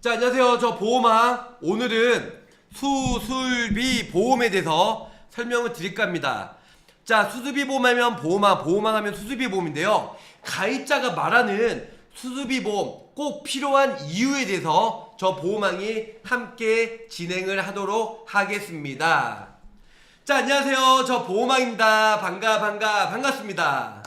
자, 안녕하세요. 저 보험왕. 오늘은 수술비 보험에 대해서 설명을 드릴까 합니다. 자, 수술비 보험하면 보험왕, 보험왕 하면 수술비 보험인데요. 가입자가 말하는 수술비 보험 꼭 필요한 이유에 대해서 저 보험왕이 함께 진행을 하도록 하겠습니다. 자, 안녕하세요. 저 보험왕입니다. 반가, 반가, 반갑습니다.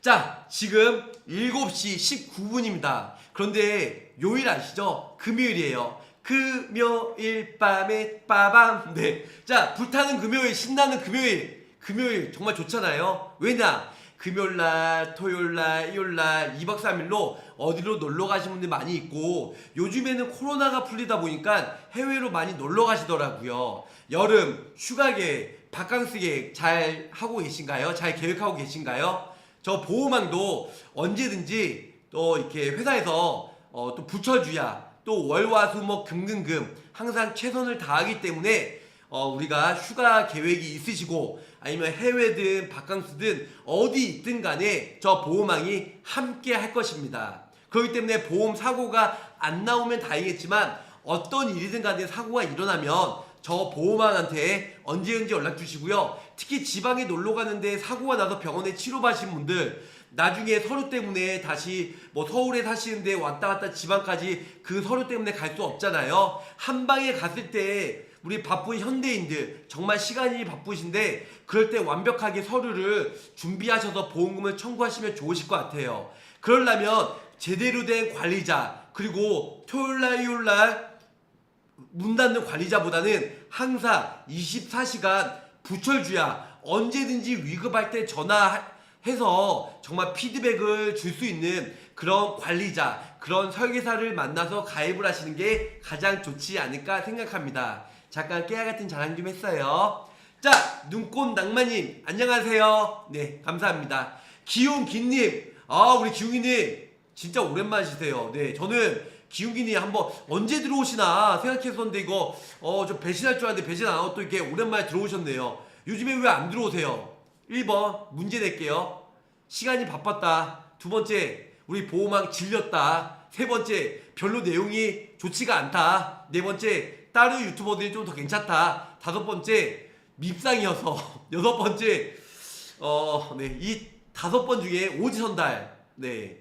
자, 지금 7시 19분입니다. 그런데 요일 아시죠? 금요일이에요. 금요일 밤에 빠밤. 네. 자, 불타는 금요일, 신나는 금요일. 금요일 정말 좋잖아요. 왜냐? 금요일 날, 토요일 날, 일요일 날 2박 3일로 어디로 놀러 가신 분들 많이 있고 요즘에는 코로나가 풀리다 보니까 해외로 많이 놀러 가시더라고요. 여름 휴가 계획, 바캉스 계획 잘 하고 계신가요? 잘 계획하고 계신가요? 저 보호망도 언제든지 또 이렇게 회사에서 어, 또 부처주야 또 월화수목 금금금 항상 최선을 다하기 때문에 어, 우리가 휴가 계획이 있으시고 아니면 해외든 바캉스든 어디 있든 간에 저 보호망이 함께 할 것입니다. 그렇기 때문에 보험 사고가 안 나오면 다행이겠지만 어떤 일이든 간에 사고가 일어나면 저 보호망한테 언제든지 연락 주시고요. 특히 지방에 놀러 가는데 사고가 나서 병원에 치료받으신 분들 나중에 서류 때문에 다시 뭐 서울에 사시는데 왔다 갔다 지방까지 그 서류 때문에 갈 수 없잖아요. 한 방에 갔을 때 우리 바쁜 현대인들 정말 시간이 바쁘신데 그럴 때 완벽하게 서류를 준비하셔서 보험금을 청구하시면 좋으실 것 같아요. 그러려면 제대로 된 관리자 그리고 토요일 날 일요일 날 문 닫는 관리자보다는 항상 24시간 부철주야 언제든지 위급할 때 전화 해서 정말 피드백을 줄 수 있는 그런 관리자 그런 설계사를 만나서 가입을 하시는 게 가장 좋지 않을까 생각합니다. 잠깐 깨알 같은 자랑 좀 했어요. 자 눈꽃 낭만님 안녕하세요. 네 감사합니다. 기웅기님 아 우리 기웅이님 진짜 오랜만이시세요. 네 저는 기웅기님 한번 언제 들어오시나 생각했었는데 이거 어 좀 배신할 줄 알았는데 배신 안 하고 또 이렇게 오랜만에 들어오셨네요. 요즘에 왜 안 들어오세요? 1번 문제 낼게요. 시간이 바빴다. 두 번째 우리 보호망 질렸다. 세 번째 별로 내용이 좋지가 않다. 네 번째 다른 유튜버들이 좀 더 괜찮다. 다섯 번째 밉상이어서 여섯 번째 어 네 이 다섯 번 중에 오지 선달 네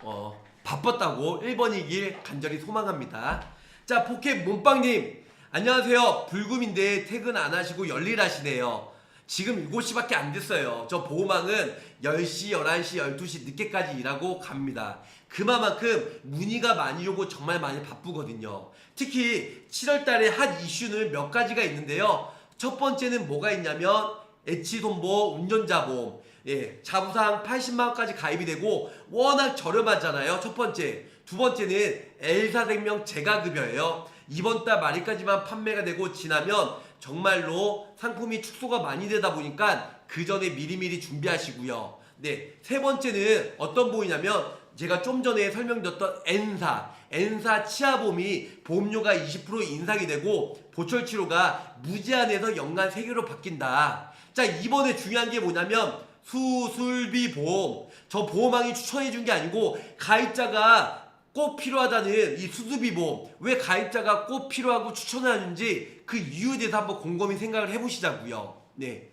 어, 바빴다고 1번이길 간절히 소망합니다. 자, 포켓 몸빵님. 안녕하세요. 불금인데 퇴근 안 하시고 열일하시네요. 지금 7시밖에 안 됐어요. 저 보호망은 10시, 11시, 12시 늦게까지 일하고 갑니다. 그만큼 문의가 많이 오고 정말 많이 바쁘거든요. 특히 7월 달에 한 이슈는 몇 가지가 있는데요. 첫 번째는 뭐가 있냐면 애치돈보 운전자보험 예, 자부상 80만 원까지 가입이 되고 워낙 저렴하잖아요. 첫 번째. 두 번째는 L사생명 재가급여예요. 이번 달 말일까지만 판매가 되고 지나면 정말로 상품이 축소가 많이 되다 보니까 그 전에 미리미리 준비하시고요. 네, 세 번째는 어떤 보이냐면 제가 좀 전에 설명드렸던 N사, N사 치아보험이 보험료가 20% 인상이 되고 보철 치료가 무제한에서 연간 3개로 바뀐다. 자, 이번에 중요한 게 뭐냐면 수술비 보험. 저 보험왕이 추천해 준 게 아니고 가입자가 꼭 필요하다는 이 수술비 보험. 왜 가입자가 꼭 필요하고 추천하는지 그 이유에 대해서 한번 곰곰이 생각을 해보시자고요. 네.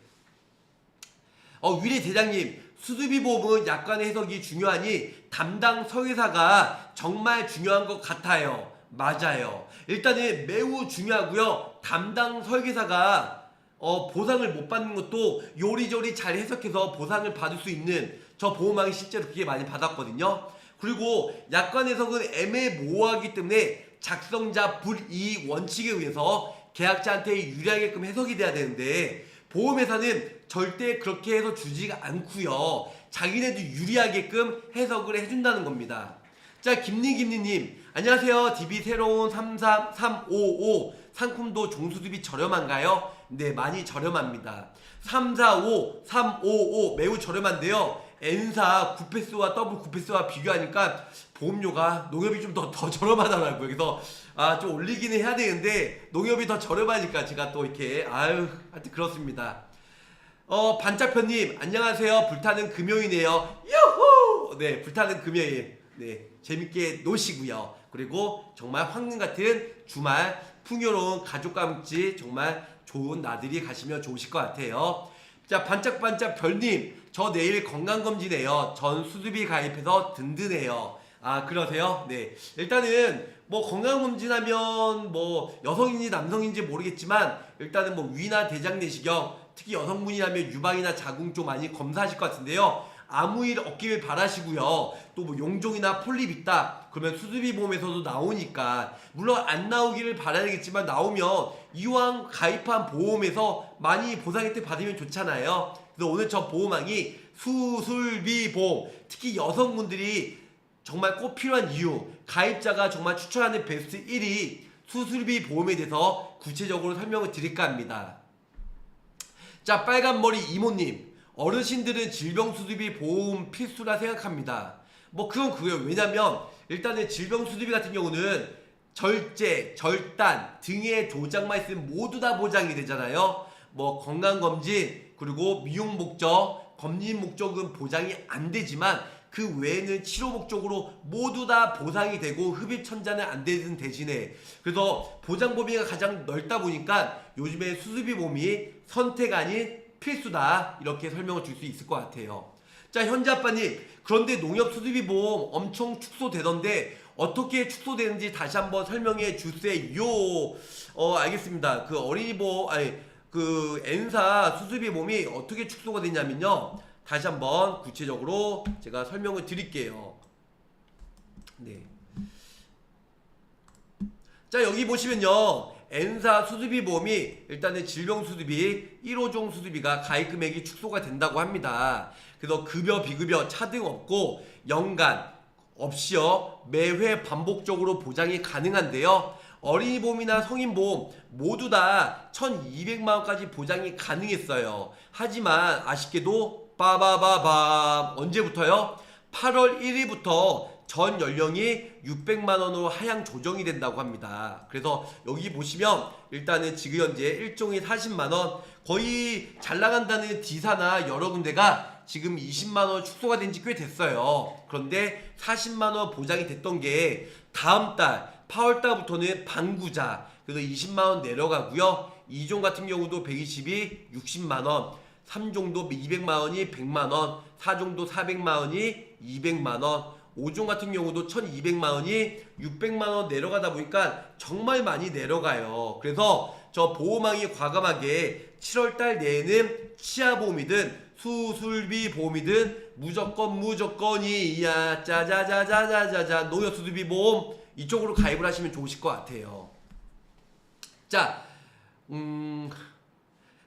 어, 위례 대장님, 수술비 보험은 약간의 해석이 중요하니 담당 설계사가 정말 중요한 것 같아요. 맞아요. 일단은 매우 중요하고요. 담당 설계사가 어, 보상을 못 받는 것도 요리조리 잘 해석해서 보상을 받을 수 있는 저 보험왕이 실제로 그게 많이 받았거든요. 그리고 약관 해석은 애매모호하기 때문에 작성자 불이익 원칙에 의해서 계약자한테 유리하게끔 해석이 돼야 되는데 보험회사는 절대 그렇게 해서 주지가 않고요. 자기네도 유리하게끔 해석을 해준다는 겁니다. 자, 김리김리님, 안녕하세요. DB 새로운 33355 상품도 종수수비 저렴한가요? 네, 많이 저렴합니다. 345, 355 매우 저렴한데요. N사 9패스와 더블 9패스와 비교하니까 보험료가 농협이 좀 더 더 저렴하더라고요. 그래서 아 좀 올리기는 해야 되는데 농협이 더 저렴하니까 제가 또 이렇게 아유 하여튼 그렇습니다. 어 반짝편님 안녕하세요. 불타는 금요일이네요. 유후! 네 불타는 금요일. 네, 재밌게 노시고요. 그리고 정말 황금 같은 주말 풍요로운 가족과 함께 정말 좋은 나들이 가시면 좋으실 것 같아요. 자, 반짝반짝 별님, 저 내일 건강검진해요. 전 수두비 가입해서 든든해요. 아, 그러세요? 네. 일단은 뭐 건강검진하면 뭐 여성인지 남성인지 모르겠지만 일단은 뭐 위나 대장 내시경 특히 여성분이라면 유방이나 자궁 쪽 많이 검사하실 것 같은데요. 아무 일 없기를 바라시고요. 또 뭐 용종이나 폴립 있다. 그러면 수술비 보험에서도 나오니까 물론 안 나오기를 바라야겠지만 나오면 이왕 가입한 보험에서 많이 보상 혜택 받으면 좋잖아요. 그래서 오늘 저 보험왕이 수술비 보험 특히 여성분들이 정말 꼭 필요한 이유 가입자가 정말 추천하는 베스트 1위 수술비 보험에 대해서 구체적으로 설명을 드릴까 합니다. 자 빨간 머리 이모님 어르신들은 질병수습비 보험 필수라 생각합니다. 뭐 그건 그거예요. 왜냐면 일단은 질병수습비 같은 경우는 절제, 절단 등의 조장만 있으면 모두 다 보장이 되잖아요. 뭐 건강검진 그리고 미용 목적, 검진 목적은 보장이 안 되지만 그 외에는 치료 목적으로 모두 다 보상이 되고 흡입 천자는 안 되는 대신에 그래서 보장 범위가 가장 넓다 보니까 요즘에 수술비 보험이 선택 아닌 필수다 이렇게 설명을 줄 수 있을 것 같아요. 자 현재 아빠님 그런데 농협 수술비 보험 엄청 축소되던데 어떻게 축소되는지 다시 한번 설명해 주세요. 어 알겠습니다. 그 어린이 보험 아니 그 N사 수술비 보험이 어떻게 축소가 됐냐면요. 다시 한번 구체적으로 제가 설명을 드릴게요. 네. 자 여기 보시면요 N사 수술비 보험이 일단은 질병 수술비 1호종 수술비가 가입 금액이 축소가 된다고 합니다. 그래서 급여 비급여 차등 없고 연간 없이요 매회 반복적으로 보장이 가능한데요. 어린이 보험이나 성인 보험 모두 다 1,200만 원까지 보장이 가능했어요. 하지만 아쉽게도 빠바바밤 언제부터요? 8월 1일부터 전 연령이 600만 원으로 하향 조정이 된다고 합니다. 그래서 여기 보시면 일단은 지금 현재 일종의 40만 원 거의 잘 나간다는 D사나 여러 군데가 지금 20만 원 축소가 된 지 꽤 됐어요. 그런데 40만 원 보장이 됐던 게 다음 달 8월 달부터는 방구자 그래서 20만 원 내려가고요. 2종 같은 경우도 120이 60만 원, 3종도 200만 원이 100만 원, 4종도 400만 원이 200만 원, 5종 같은 경우도 1200만 원이 600만 원 내려가다 보니까 정말 많이 내려가요. 그래서 저 보험왕이 과감하게 7월 달 내에는 치아 보험이든 수술비 보험이든 무조건 무조건이야 짜자자자자자자 노여수술비 보험 이쪽으로 가입을 하시면 좋으실 것 같아요. 자, 음,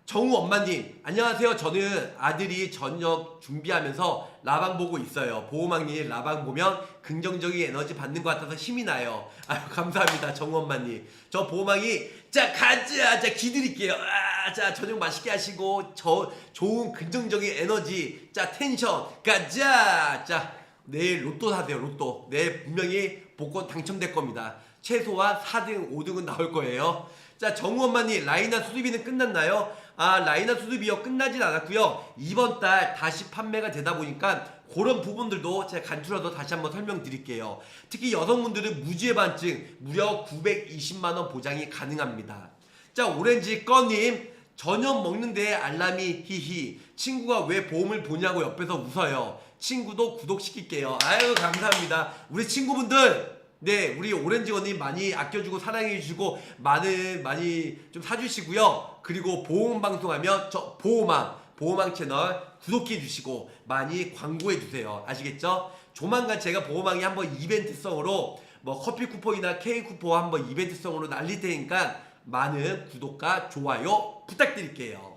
정우 엄마님, 안녕하세요. 저는 아들이 저녁 준비하면서 라방 보고 있어요. 보호망님 라방 보면 긍정적인 에너지 받는 것 같아서 힘이 나요. 아유, 감사합니다. 정우 엄마님. 저 보호망이, 자, 가자! 자, 기드릴게요. 아, 자, 저녁 맛있게 하시고, 저, 좋은 긍정적인 에너지, 자, 텐션, 가자! 자, 내일 로또 사세요, 로또. 내일 분명히 복권 당첨될 겁니다. 최소한 4등, 5등은 나올 거예요. 자, 정우 엄마님, 라이나 수술비는 끝났나요? 아, 라이나 수술비요 끝나진 않았고요. 이번 달 다시 판매가 되다 보니까 그런 부분들도 제가 간추려서 다시 한번 설명드릴게요. 특히 여성분들은 무지의 반증 무려 920만 원 보장이 가능합니다. 자, 오렌지 꺼님 저녁 먹는데 알람이 히히 친구가 왜 보험을 보냐고 옆에서 웃어요. 친구도 구독시킬게요. 아유 감사합니다. 우리 친구분들 네, 우리 오렌지 언니 많이 아껴주고 사랑해주시고 많은 많이 좀 사주시고요. 그리고 보험 방송하면 저 보호망 보호망 채널 구독해 주시고 많이 광고해 주세요. 아시겠죠? 조만간 제가 보호망이 한번 이벤트성으로 뭐 커피 쿠폰이나 케이크 쿠폰 한번 이벤트성으로 날릴 테니까 많은 구독과 좋아요 부탁드릴게요.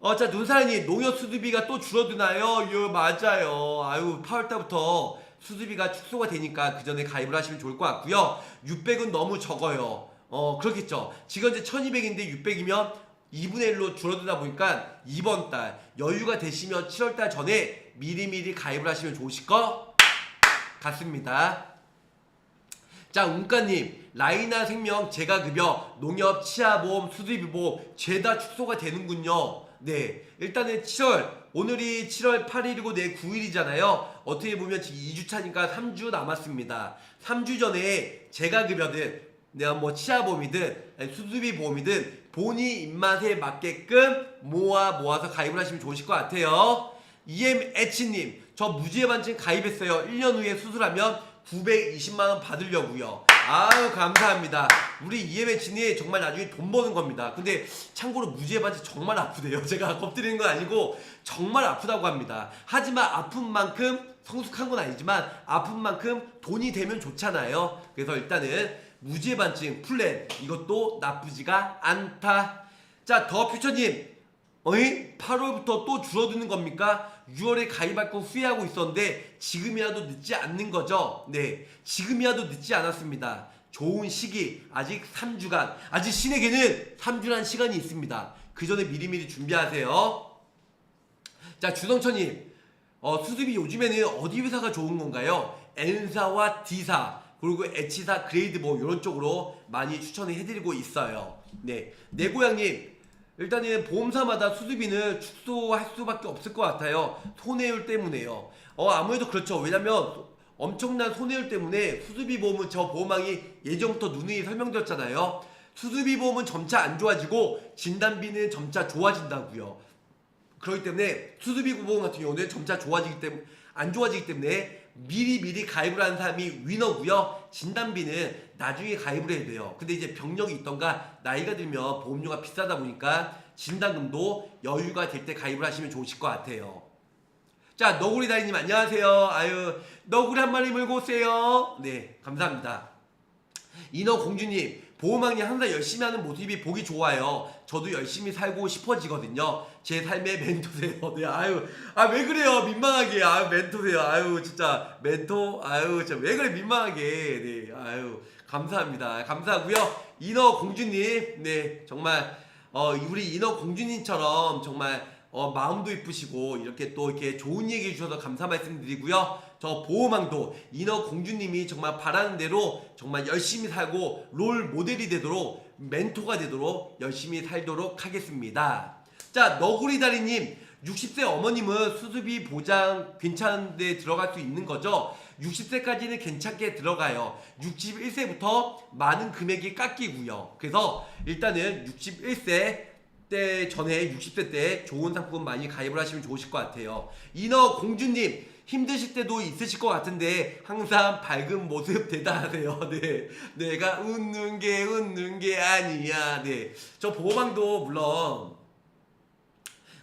어, 자, 눈사님, 농협 수두비가 또 줄어드나요? 예, 맞아요. 아유, 8월달부터 수두비가 축소가 되니까 그 전에 가입을 하시면 좋을 것 같고요. 600은 너무 적어요. 어, 그렇겠죠. 지금 이제 1200인데 600이면 2분의 1로 줄어들다 보니까 이번 달 여유가 되시면 7월 달 전에 미리미리 가입을 하시면 좋으실 것 같습니다. 자, 운가님, 라이나 생명, 재가급여, 농협, 치아보험, 수두비보험 죄다 축소가 되는군요. 네, 일단은 7월 오늘이 7월 8일이고 내일 9일이잖아요. 어떻게 보면 지금 2주차니까 3주 남았습니다. 3주 전에 제가 급여든 내가 뭐 치아보험이든 아니 수수비 보험이든 본인 입맛에 맞게끔 모아 모아서 가입을 하시면 좋으실 것 같아요. EMH님 저 무지해반증 가입했어요. 1년 후에 수술하면 920만 원 받으려고요. 아유 감사합니다. 우리 EMH님 정말 나중에 돈 버는 겁니다. 근데 참고로 무지해반증 정말 아프대요. 제가 겁드리는 건 아니고 정말 아프다고 합니다. 하지만 아픈 만큼 성숙한 건 아니지만 아픈 만큼 돈이 되면 좋잖아요. 그래서 일단은 무지해반증 플랜 이것도 나쁘지가 않다. 자 더 퓨처님 어이? 8월부터 또 줄어드는 겁니까? 6월에 가입할 거 후회하고 있었는데 지금이라도 늦지 않는 거죠? 네, 지금이라도 늦지 않았습니다. 좋은 시기, 아직 3주간, 아직 신에게는 3주란 시간이 있습니다. 그 전에 미리미리 준비하세요. 자, 주성천님, 어, 수습이 요즘에는 어디 회사가 좋은 건가요? N사와 D사, 그리고 H사, 그레이드 뭐 이런 쪽으로 많이 추천을 해드리고 있어요. 네, 내고양님, 일단은 보험사마다 수수비는 축소할 수밖에 없을 것 같아요. 손해율 때문에요. 어 아무래도 그렇죠. 왜냐면 엄청난 손해율 때문에 수수비 보험은 저 보험왕이 예전부터 누누이 설명드렸잖아요. 수수비 보험은 점차 안 좋아지고 진단비는 점차 좋아진다고요. 그렇기 때문에 수수비 보험 같은 경우는 점차 좋아지기 때문에 안 좋아지기 때문에 미리 미리 가입을 하는 사람이 위너고요. 진단비는 나중에 가입을 해야 돼요. 근데 이제 병력이 있던가 나이가 들면 보험료가 비싸다 보니까 진단금도 여유가 될 때 가입을 하시면 좋으실 것 같아요. 자 너구리 다리님 안녕하세요. 아유 너구리 한 마리 물고 오세요. 네 감사합니다. 인어 공주님 보호망이 항상 열심히 하는 모습이 보기 좋아요. 저도 열심히 살고 싶어지거든요. 제 삶의 멘토세요. 네, 아유, 아 왜 그래요? 민망하게. 아유, 멘토세요. 아유, 진짜 멘토. 아유, 진짜 왜 그래 민망하게. 네, 아유, 감사합니다. 감사하고요. 인어 공주님, 네, 정말 어 우리 인어 공주님처럼 정말 어, 마음도 이쁘시고 이렇게 또 이렇게 좋은 얘기 해주셔서 감사 말씀드리고요. 저 보호망도 인어 공주님이 정말 바라는 대로 정말 열심히 살고 롤 모델이 되도록 멘토가 되도록 열심히 살도록 하겠습니다. 자 너구리 다리님 60세 어머님은 수수비 보장 괜찮은데 들어갈 수 있는 거죠? 60세까지는 괜찮게 들어가요. 61세부터 많은 금액이 깎이고요. 그래서 일단은 61세 때 전에 60세 때 좋은 상품 많이 가입을 하시면 좋으실 것 같아요. 인어 공주님 힘드실 때도 있으실 것 같은데 항상 밝은 모습 대단하세요. 네, 내가 웃는 게 웃는 게 아니야. 네, 저 보호방도 물론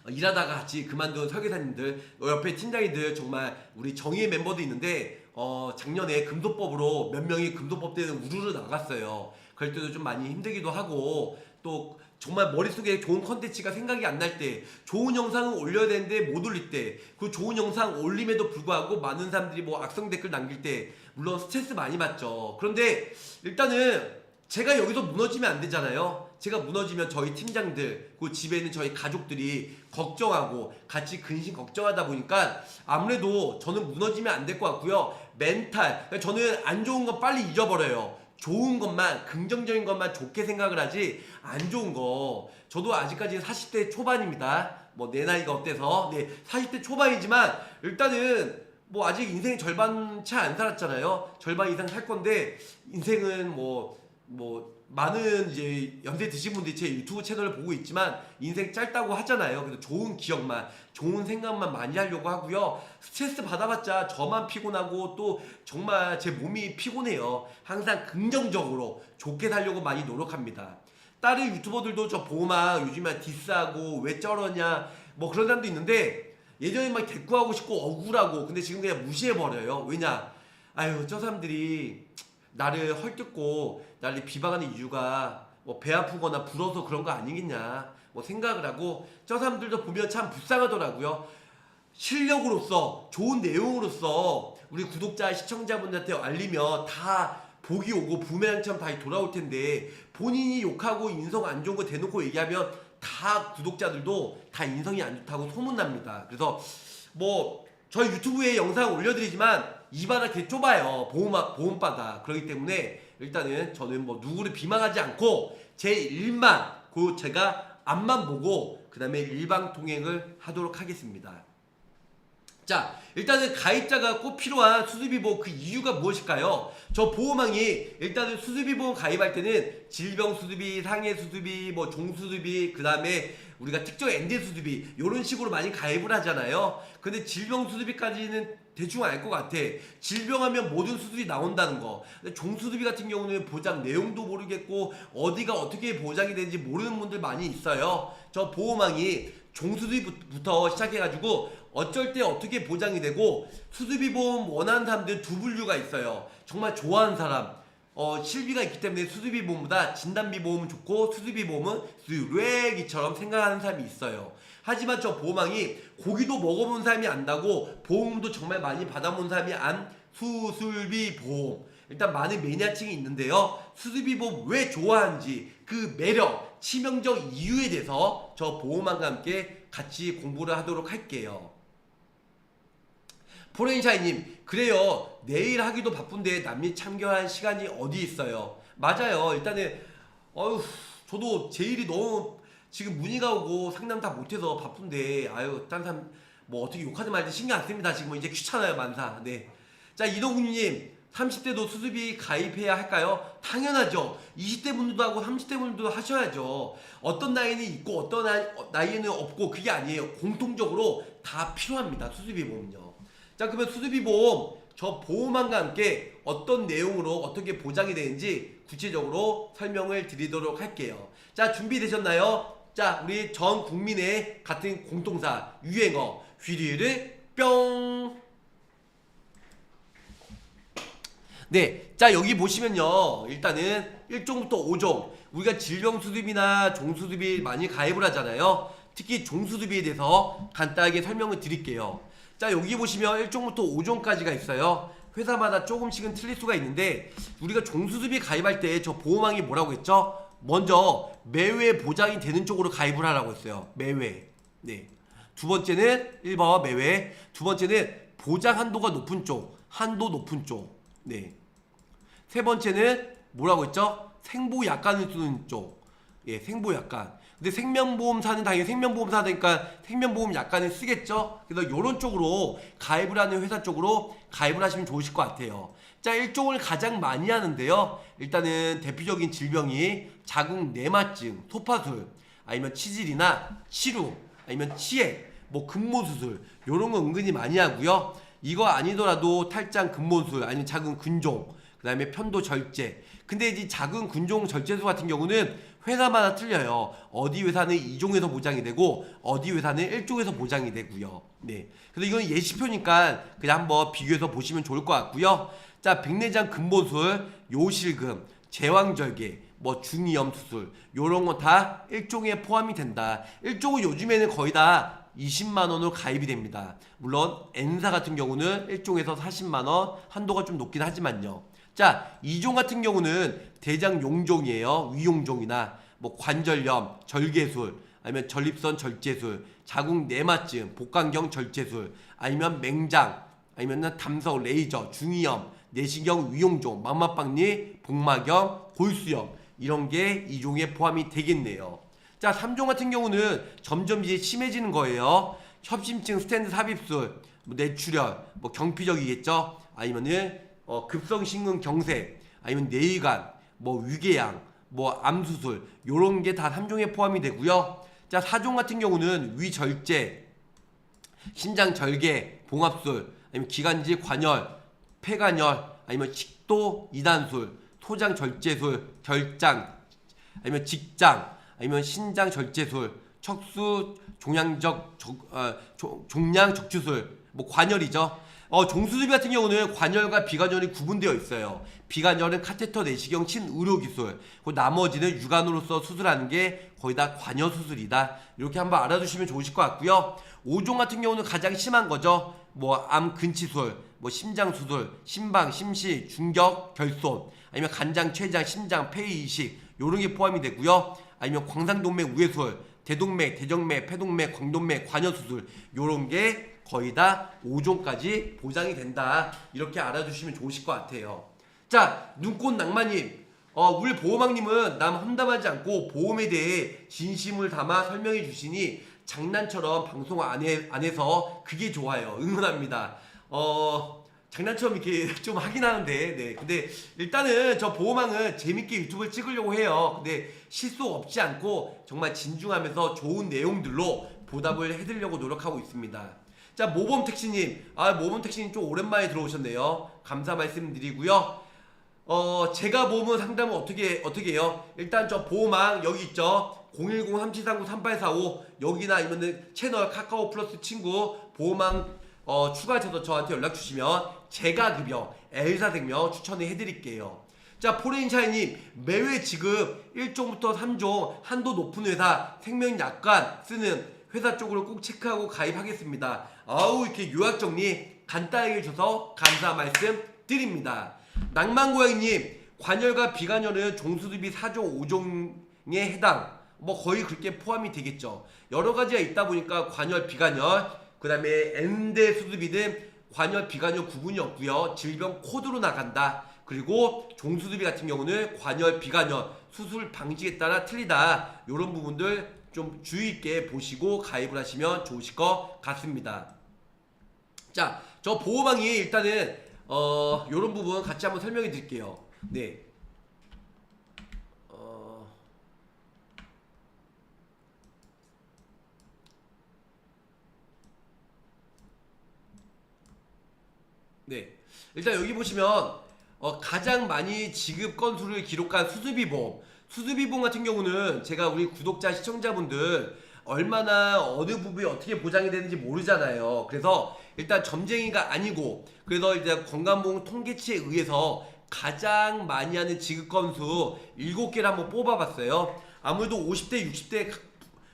어, 일하다가 같이 그만둔 설계사님들 어, 옆에 팀장님들 정말 우리 정의의 멤버도 있는데 어 작년에 금도법으로 몇 명이 금도법 때는 우르르 나갔어요. 그럴 때도 좀 많이 힘들기도 하고 또 정말 머릿속에 좋은 컨텐츠가 생각이 안 날 때, 좋은 영상을 올려야 되는데 못 올릴 때, 그 좋은 영상 올림에도 불구하고 많은 사람들이 뭐 악성 댓글 남길 때, 물론 스트레스 많이 받죠. 그런데 일단은 제가 여기서 무너지면 안 되잖아요. 제가 무너지면 저희 팀장들, 그 집에 있는 저희 가족들이 걱정하고 같이 근심 걱정하다 보니까 아무래도 저는 무너지면 안 될 것 같고요. 멘탈, 그러니까 저는 안 좋은 거 빨리 잊어버려요. 좋은 것만 긍정적인 것만 좋게 생각을 하지 안 좋은 거. 저도 아직까지 40대 초반입니다. 뭐 내 나이가 어때서? 네 40대 초반이지만 일단은 뭐 아직 인생 절반 채안 살았잖아요. 절반 이상 살 건데 인생은 뭐뭐 많은 이제 연세 드신 분들이 제 유튜브 채널을 보고 있지만 인생 짧다고 하잖아요. 그래서 좋은 기억만, 좋은 생각만 많이 하려고 하고요. 스트레스 받아봤자 저만 피곤하고 또 정말 제 몸이 피곤해요. 항상 긍정적으로 좋게 살려고 많이 노력합니다. 다른 유튜버들도 저 보호막 요즘에 디스하고 왜 저러냐 뭐 그런 사람도 있는데 예전에 막 대꾸하고 싶고 억울하고 근데 지금 그냥 무시해버려요. 왜냐? 아유 저 사람들이 나를 헐뜯고 나를 비방하는 이유가 뭐 배 아프거나 불어서 그런 거 아니겠냐? 뭐 생각을 하고 저 사람들도 보면 참 불쌍하더라고요. 실력으로서 좋은 내용으로서 우리 구독자 시청자분들한테 알리면 다 복이 오고 부메랑처럼 다시 돌아올 텐데 본인이 욕하고 인성 안 좋은 거 대놓고 얘기하면 다 구독자들도 다 인성이 안 좋다고 소문납니다. 그래서 뭐 저희 유튜브에 영상 올려드리지만 입안이 되게 좁아요 보험 보험바다 그렇기 때문에 일단은 저는 뭐 누구를 비방하지 않고 제 일만 그 제가 앞만 보고 그 다음에 일방 통행을 하도록 하겠습니다. 자, 일단은 가입자가 꼭 필요한 수수비 보험 그 이유가 무엇일까요? 저 보험왕이 일단은 수수비 보험 가입할 때는 질병 수수비, 상해 수수비, 뭐 종수수비, 그 다음에 우리가 특정 엔드 수수비 이런 식으로 많이 가입을 하잖아요. 근데 질병 수수비까지는 대충 알 것 같아. 질병하면 모든 수술이 나온다는 거. 근데 종수수비 같은 경우는 보장 내용도 모르겠고 어디가 어떻게 보장이 되는지 모르는 분들 많이 있어요. 저 보험왕이 종수수비부터 시작해가지고 어쩔 때 어떻게 보장이 되고 수수비 보험 원하는 사람들 두 분류가 있어요. 정말 좋아하는 사람. 어, 실비가 있기 때문에 수수비 보험보다 진단비 보험은 좋고 수수비 보험은 쓰레기처럼 생각하는 사람이 있어요. 하지만 저 보험왕이 고기도 먹어본 사람이 안다고 보험도 정말 많이 받아본 사람이 안 수술비 보험. 일단 많은 매니아층이 있는데요. 수술비 보험 왜 좋아하는지 그 매력, 치명적 이유에 대해서 저 보험왕과 함께 같이 공부를 하도록 할게요. 포렌샤이님 그래요 내일 하기도 바쁜데 남미 참견할 시간이 어디 있어요 맞아요 일단은 어휴 저도 제 일이 너무 지금 문의가 오고 상담 다 못해서 바쁜데 아유 딴 사람 뭐 어떻게 욕하든 말든 신경 안 씁니다 지금 이제 귀찮아요 만사 네 자 이동훈님 30대도 수습이 가입해야 할까요? 당연하죠. 20대 분들도 하고 30대 분들도 하셔야죠. 어떤 나이는 있고 어떤 나이, 어, 나이는 없고 그게 아니에요. 공통적으로 다 필요합니다. 수습이 보험요. 자 그러면 수수비 보험 저 보험왕과 함께 어떤 내용으로 어떻게 보장이 되는지 구체적으로 설명을 드리도록 할게요. 자 준비되셨나요? 자 우리 전 국민의 같은 공통사 유행어 휘리를 뿅. 네, 자 여기 보시면요. 일단은 1종부터 5종 우리가 질병 수습이나 종수습이 많이 가입을 하잖아요. 특히 종수습에 대해서 간단하게 설명을 드릴게요. 자 여기 보시면 1종부터 5종까지가 있어요. 회사마다 조금씩은 틀릴 수가 있는데 우리가 종수습이 가입할 때 저 보험왕이 뭐라고 했죠? 먼저 매회 보장이 되는 쪽으로 가입을 하라고 했어요. 매회. 네. 두 번째는 1번 매회. 두 번째는 보장 한도가 높은 쪽. 한도 높은 쪽. 네. 세 번째는 뭐라고 했죠? 생보 약관을 쓰는 쪽. 예, 생보 약관. 근데 생명보험사는 당연히 생명보험사 되니까 생명보험 약관을 쓰겠죠? 그래서 이런 쪽으로 가입을 하는 회사 쪽으로 가입을 하시면 좋으실 것 같아요. 자, 일종을 가장 많이 하는데요. 일단은 대표적인 질병이 자궁 내막증, 소파술, 아니면 치질이나 치루, 아니면 치액, 뭐 근모수술 이런 거 은근히 많이 하고요. 이거 아니더라도 탈장 근모술 아니면 자궁 근종 그다음에 편도 절제. 근데 이제 작은 근종 절제소 같은 경우는 회사마다 틀려요. 어디 회사는 2종에서 보장이 되고 어디 회사는 1종에서 보장이 되고요. 네. 그래서 이건 예시표니까 그냥 한번 비교해서 보시면 좋을 것 같고요. 자, 백내장 근본술, 요실금, 제왕절개, 뭐 중이염 수술 요런 거다 1종에 포함이 된다. 1종은 요즘에는 거의 다 20만 원으로 가입이 됩니다. 물론 N사 같은 경우는 1종에서 40만 원 한도가 좀 높긴 하지만요. 자, 2종 같은 경우는 대장 용종이에요. 위용종이나 뭐 관절염, 절개술, 아니면 전립선 절제술, 자궁 내막증, 복강경 절제술, 아니면 맹장, 아니면 담석 레이저, 중이염, 내시경 위용종, 망막박리, 복막염, 골수염 이런 게 2종에 포함이 되겠네요. 자, 3종 같은 경우는 점점 이제 심해지는 거예요. 협심증, 스탠드 삽입술, 뭐 뇌출혈, 뭐 경피적이겠죠. 아니면은 어, 급성심근 경색, 아니면 뇌위관, 뭐 위궤양, 뭐 암수술 요런 게 다 3종에 포함이 되고요. 자, 4종 같은 경우는 위절제, 신장 절개, 봉합술, 아니면 기관지 관열, 폐관열, 아니면 식도 이단술, 소장 절제술, 결장, 아니면 직장, 아니면 신장 절제술, 척수 종양적 적, 어, 조- 종양 적추술, 뭐 관열이죠. 어, 종수술비 같은 경우는 관열과 비관열이 구분되어 있어요. 비관열은 카테터 내시경 친의료 기술, 그 나머지는 유관으로서 수술하는 게 거의 다 관여 수술이다. 이렇게 한번 알아두시면 좋으실 것 같고요. 5종 같은 경우는 가장 심한 거죠. 뭐 암 근치술, 뭐 심장 수술, 심방, 심시, 중격, 결손, 아니면 간장, 췌장, 심장, 폐의 이식 요런 게 포함이 되고요. 아니면 광상동맥 우회술, 대동맥, 대정맥, 폐동맥, 광동맥, 관여수술 요런 게 거의 다 5종까지 보장이 된다. 이렇게 알아두시면 좋으실 것 같아요. 자, 눈꽃 낭만님. 어, 우리 보호망님은 남 험담하지 않고 보험에 대해 진심을 담아 설명해 주시니 장난처럼 방송 안에, 안에서 그게 좋아요. 응원합니다. 어, 장난처럼 이렇게 좀 하긴 하는데, 네. 근데 일단은 저 보호망은 재밌게 유튜브를 찍으려고 해요. 근데 실수 없지 않고 정말 진중하면서 좋은 내용들로 보답을 해드리려고 노력하고 있습니다. 자, 모범 택시님. 아, 모범 택시님 좀 오랜만에 들어오셨네요. 감사 말씀드리고요. 어, 제가 보험은 상담은 어떻게, 어떻게 해요? 일단 저 보호망 여기 있죠? 010-3739-3845 여기나 아니면은 채널 카카오 플러스 친구 보호망 어, 추가해서 저한테 연락 주시면 제가 급여 엘사생명 추천을 해드릴게요. 자, 포레인샤이님 매회 지급 1종부터 3종 한도 높은 회사 생명약관 쓰는 회사 쪽으로 꼭 체크하고 가입하겠습니다. 아우 이렇게 요약 정리 간단하게 해줘서 감사 말씀 드립니다. 낭만고양이님 관열과 비관열은 종수습이 4종 5종에 해당 뭐 거의 그렇게 포함이 되겠죠. 여러 가지가 있다 보니까 관열 비관열 그 다음에 엔데 수습이 등 관열 비관열 구분이 없고요. 질병 코드로 나간다. 그리고 종수습이 같은 경우는 관열 비관열 수술 방식에 따라 틀리다. 이런 부분들 좀 주의 있게 보시고 가입을 하시면 좋으실 것 같습니다. 자, 저 보호망이 일단은 어 요런 부분 같이 한번 설명해 드릴게요. 네. 어 네. 일단 여기 보시면 어, 가장 많이 지급 건수를 기록한 수수비 보험. 수수비 보험 같은 경우는 제가 우리 구독자 시청자분들 얼마나 어느 부분이 어떻게 보장이 되는지 모르잖아요. 그래서 일단 점쟁이가 아니고 그래서 이제 건강보험 통계치에 의해서 가장 많이 하는 지급 건수 7개를 한번 뽑아봤어요. 아무래도 50대, 60대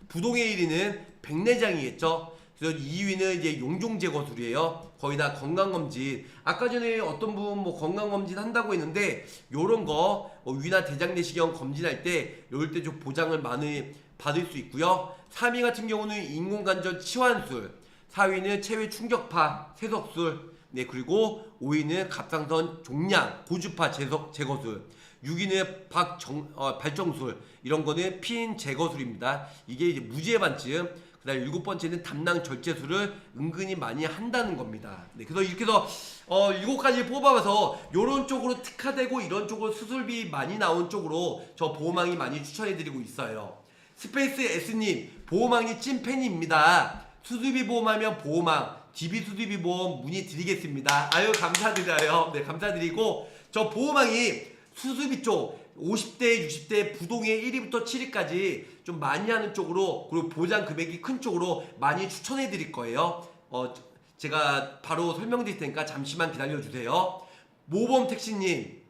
부동의 1위는 백내장이겠죠. 그래서 2위는 이제 용종제 거술이에요. 거의 다 건강검진. 아까 전에 어떤 분 뭐 건강검진 한다고 했는데 요런 거 어, 위나 대장 내시경 검진할 때 요럴 때 좀 보장을 많이 받을 수 있고요. 3위 같은 경우는 인공관절 치환술, 4위는 체외 충격파 세석술, 네 그리고 5위는 갑상선 종양 고주파 제석 제거술, 6위는 박정 어, 발정술 이런 거는 피인 제거술입니다. 이게 이제 무지의 반쯤. 그다음 일곱 번째는 담낭 절제술을 은근히 많이 한다는 겁니다. 네, 그래서 이렇게 해서 어 일곱 가지 뽑아봐서 요런 쪽으로 특화되고 이런 쪽으로 수술비 많이 나온 쪽으로 저 보호망이 많이 추천해드리고 있어요. 스페이스 S님 보호망이 찐팬입니다. 수술비 보험하면 보호망, DB 수술비 보험 문의 드리겠습니다. 아유 감사드려요. 네 감사드리고 저 보호망이 수술비 쪽 50대, 60대 부동의 1위부터 7위까지 좀 많이 하는 쪽으로 그리고 보장 금액이 큰 쪽으로 많이 추천해 드릴 거예요. 어, 제가 바로 설명드릴 테니까 잠시만 기다려 주세요. 모범 택시님,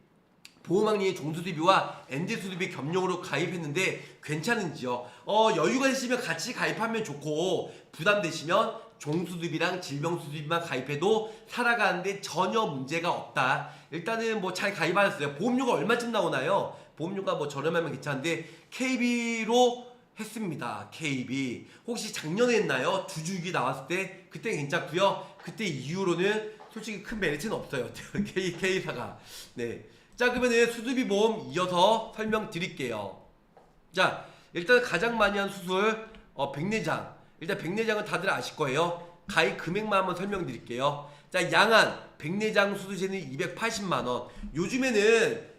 보호망리 종수수비와 엔드 수수비 겸용으로 가입했는데 괜찮은지요? 어, 여유가 있으면 같이 가입하면 좋고 부담되시면 종수수비랑 질병수수비만 가입해도 살아가는데 전혀 문제가 없다. 일단은 뭐 잘 가입하셨어요. 보험료가 얼마쯤 나오나요? 보험료가 뭐 저렴하면 괜찮은데 KB로 했습니다. KB. 혹시 작년에 했나요? 두 주기 나왔을 때 그때 괜찮고요. 그때 이후로는 솔직히 큰 메리트는 없어요. K K사가. 네. 자 그러면은 수두비 보험 이어서 설명드릴게요. 자 일단 가장 많이 한 수술 어, 백내장. 일단 백내장은 다들 아실 거예요. 가입 금액만 한번 설명드릴게요. 자 양안 백내장 수술제는 280만 원. 요즘에는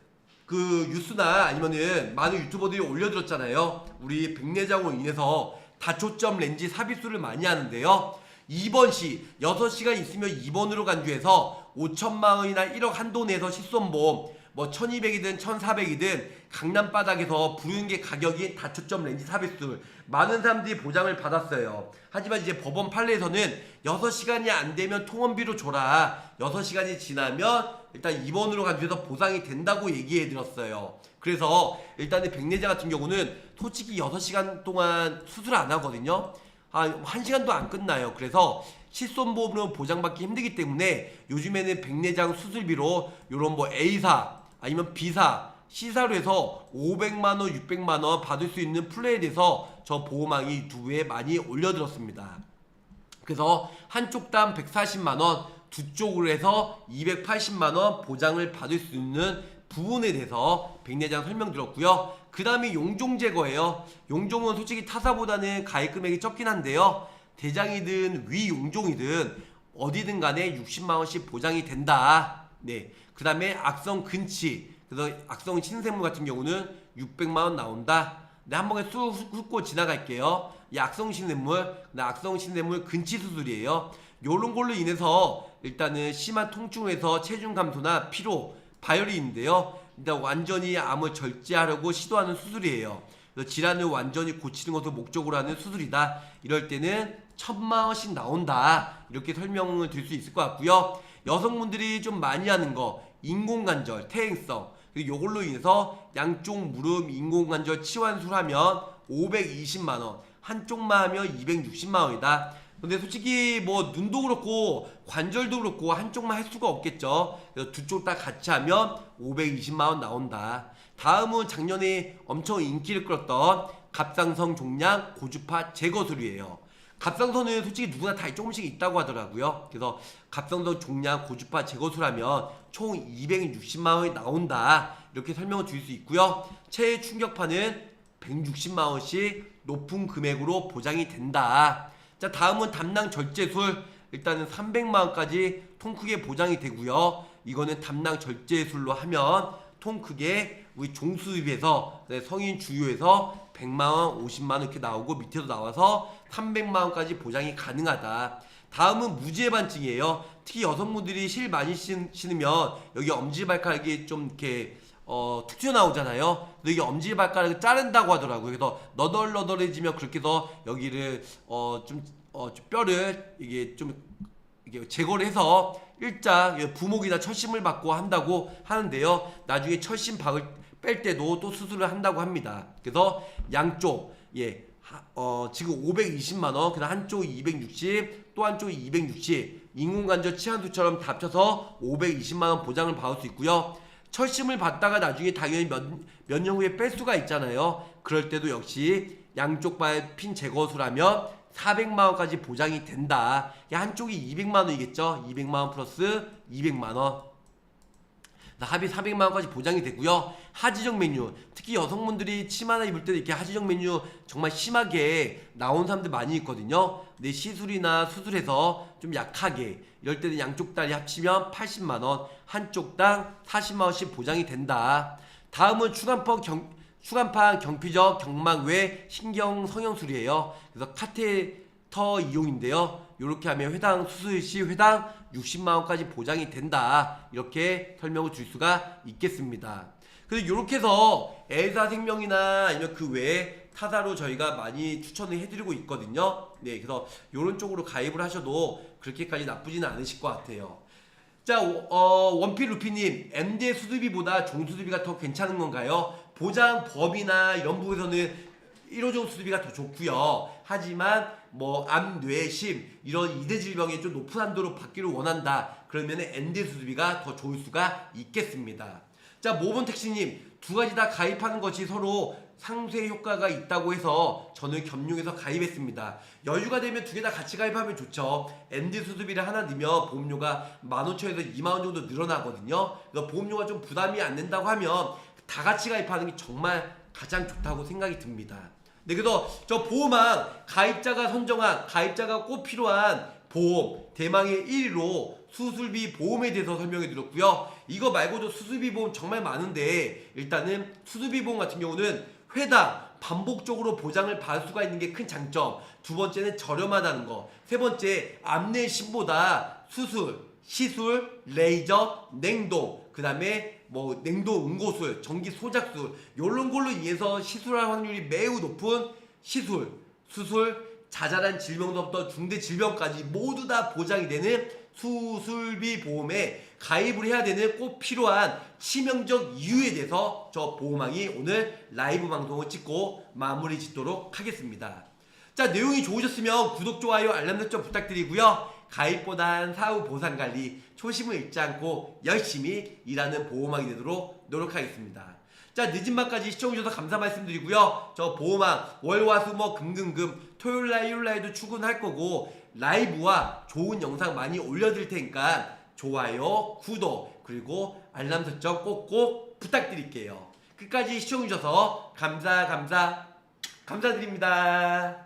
그 뉴스나 아니면은 많은 유튜버들이 올려들었잖아요. 우리 백내장으로 인해서 다초점 렌즈 삽입술을 많이 하는데요. 2번 시 6시간 있으면 2번으로 간주해서 5천만 원이나 1억 한도 내에서 실손보험 뭐 1200이든 1400이든 강남 바닥에서 부르는 게 가격이 다초점 렌즈 삽입술 많은 사람들이 보장을 받았어요. 하지만 이제 법원 판례에서는 6시간이 안 되면 통원비로 줘라. 6시간이 지나면 일단 입원으로 간주해서 보상이 된다고 얘기해 드렸어요. 그래서 일단은 백내장 같은 경우는 솔직히 6시간 동안 수술 안 하거든요. 한 1시간도 안 끝나요. 그래서 실손보험으로 보장받기 힘들기 때문에 요즘에는 백내장 수술비로 요런 뭐 A사 아니면 B사 C사로 해서 500만 원, 600만 원 받을 수 있는 플랜에 대해서 저 보호망이 두회 많이 올려들었습니다. 그래서 한쪽당 140만 원, 두 쪽으로 해서 280만 원 보장을 받을 수 있는 부분에 대해서 백내장 설명드렸고요. 그 다음에 용종 제거예요. 용종은 솔직히 타사보다는 가입 금액이 적긴 한데요. 대장이든 위용종이든 어디든 간에 60만 원씩 보장이 된다. 네. 그 다음에 악성 근치, 그래서 악성 신생물 같은 경우는 600만 원 나온다. 네, 한 번에 쑥 훑고 지나갈게요. 이 악성 신생물, 네, 악성 신생물 근치 수술이에요. 요런 걸로 인해서 일단은 심한 통증에서 체중 감소나 피로, 바이올인인데요. 일단 완전히 암을 절제하려고 시도하는 수술이에요. 그래서 질환을 완전히 고치는 것을 목적으로 하는 수술이다. 이럴 때는 천만 원씩 나온다. 이렇게 설명을 드릴 수 있을 것 같고요. 여성분들이 좀 많이 하는 거 인공관절, 퇴행성 요걸로 인해서 양쪽 무릎 인공관절 치환술 하면 520만 원, 한쪽만 하면 260만 원이다. 근데 솔직히 뭐 눈도 그렇고 관절도 그렇고 한쪽만 할 수가 없겠죠. 그래서 두 쪽 다 같이 하면 520만 원 나온다. 다음은 작년에 엄청 인기를 끌었던 갑상선 종양 고주파 제거 술이에요. 갑상선은 솔직히 누구나 다 조금씩 있다고 하더라고요. 그래서 갑상선 종양 고주파 제거술하면 총 260만 원이 나온다. 이렇게 설명을 드릴 수 있고요. 체해 충격파는 160만 원씩 높은 금액으로 보장이 된다. 자, 다음은 담낭 절제술. 일단은 300만 원까지 통 크게 보장이 되고요. 이거는 담낭 절제술로 하면 통 크게 우리 종수입에서 네, 성인 주요에서 100만 원, 50만 원 이렇게 나오고 밑에도 나와서 300만 원까지 보장이 가능하다. 다음은 무지의 반증이에요. 특히 여성분들이 실 많이 신- 신으면 여기 엄지발가락이 좀 이렇게 어, 툭 튀어나오잖아요. 근데 이게 엄지발가락을 자른다고 하더라고요. 그래서 너덜너덜해지면 그렇게 해서 여기를 어, 좀 어, 좀 뼈를 이게 좀 이게 제거를 해서 일자 부목이나 철심을 받고 한다고 하는데요. 나중에 철심 박을 뺄 때도 또 수술을 한다고 합니다. 그래서 양쪽 예. 하- 어, 지금 520만 원, 그다음 한쪽 260, 또 한쪽 260. 인공관절 치안수처럼 다 합쳐서 520만 원 보장을 받을 수 있고요. 철심을 받다가 나중에 당연히 몇, 몇 년 후에 뺄 수가 있잖아요. 그럴 때도 역시 양쪽 발 핀 제거술하면 400만 원까지 보장이 된다. 한쪽이 200만 원이겠죠. 200만 원 플러스 200만 원. 합이 400만 원까지 보장이 되고요. 하지정 메뉴, 특히 여성분들이 치마나 입을 때 이렇게 하지정 메뉴 정말 심하게 나온 사람들 많이 있거든요. 근데 시술이나 수술해서 좀 약하게 이럴 때는 양쪽 다리 합치면 80만 원, 한쪽 당 40만 원씩 보장이 된다. 다음은 추간판 경 추간판 경피적 경막 외 신경 성형술이에요. 그래서 카테터 이용인데요. 이렇게 하면 회당 수술 시 회당 60만 원까지 보장이 된다. 이렇게 설명을 줄 수가 있겠습니다. 그래서 이렇게 해서 엘사 생명이나 아니면 그 외에 타사로 저희가 많이 추천을 해드리고 있거든요. 네, 그래서 이런 쪽으로 가입을 하셔도 그렇게까지 나쁘지는 않으실 것 같아요. 자, 어, 원필 루피님, MD 수술비보다 종수술비가 더 괜찮은 건가요? 보장 법이나 이런 부분에서는 1호종 수술비가 더 좋고요. 하지만 뭐 암, 뇌, 심 이런 이대 질병에 좀 높은 한도로 받기를 원한다. 그러면 MD 수술비가 더 좋을 수가 있겠습니다. 자, 모본 택시님 두 가지 다 가입하는 것이 서로 상쇄 효과가 있다고 해서 저는 겸용해서 가입했습니다. 여유가 되면 두 개 다 같이 가입하면 좋죠. 엔드 수술비를 하나 넣으면 보험료가 15,000에서 2만 원 정도 늘어나거든요. 그래서 보험료가 좀 부담이 안 된다고 하면 다 같이 가입하는 게 정말 가장 좋다고 생각이 듭니다. 네, 그래서 저 보험왕 가입자가 선정한 가입자가 꼭 필요한 보험 대망의 1위로 수술비 보험에 대해서 설명해 드렸고요. 이거 말고도 수술비 보험 정말 많은데 일단은 수술비 보험 같은 경우는 회당 반복적으로 보장을 받을 수가 있는 게 큰 장점. 두 번째는 저렴하다는 거. 세 번째 암내심보다 수술, 시술, 레이저, 냉동, 그 다음에 뭐 냉동 응고술, 전기 소작술 이런 걸로 인해서 시술할 확률이 매우 높은 시술, 수술, 자잘한 질병부터 중대 질병까지 모두 다 보장이 되는 수술비 보험에 가입을 해야 되는 꼭 필요한 치명적 이유에 대해서 저 보험왕이 오늘 라이브 방송을 찍고 마무리 짓도록 하겠습니다. 자 내용이 좋으셨으면 구독, 좋아요, 알람 설정 부탁드리고요. 가입보단 사후 보상 관리 초심을 잃지 않고 열심히 일하는 보험왕이 되도록 노력하겠습니다. 자 늦은 밤까지 시청해주셔서 감사 말씀드리고요. 저 보험왕 월화수목 금금금 토요일날 일요일날도 출근할 거고 라이브와 좋은 영상 많이 올려드릴 테니까 좋아요, 구독, 그리고 알람 설정 꼭꼭 부탁드릴게요. 끝까지 시청해주셔서 감사 감사 감사드립니다.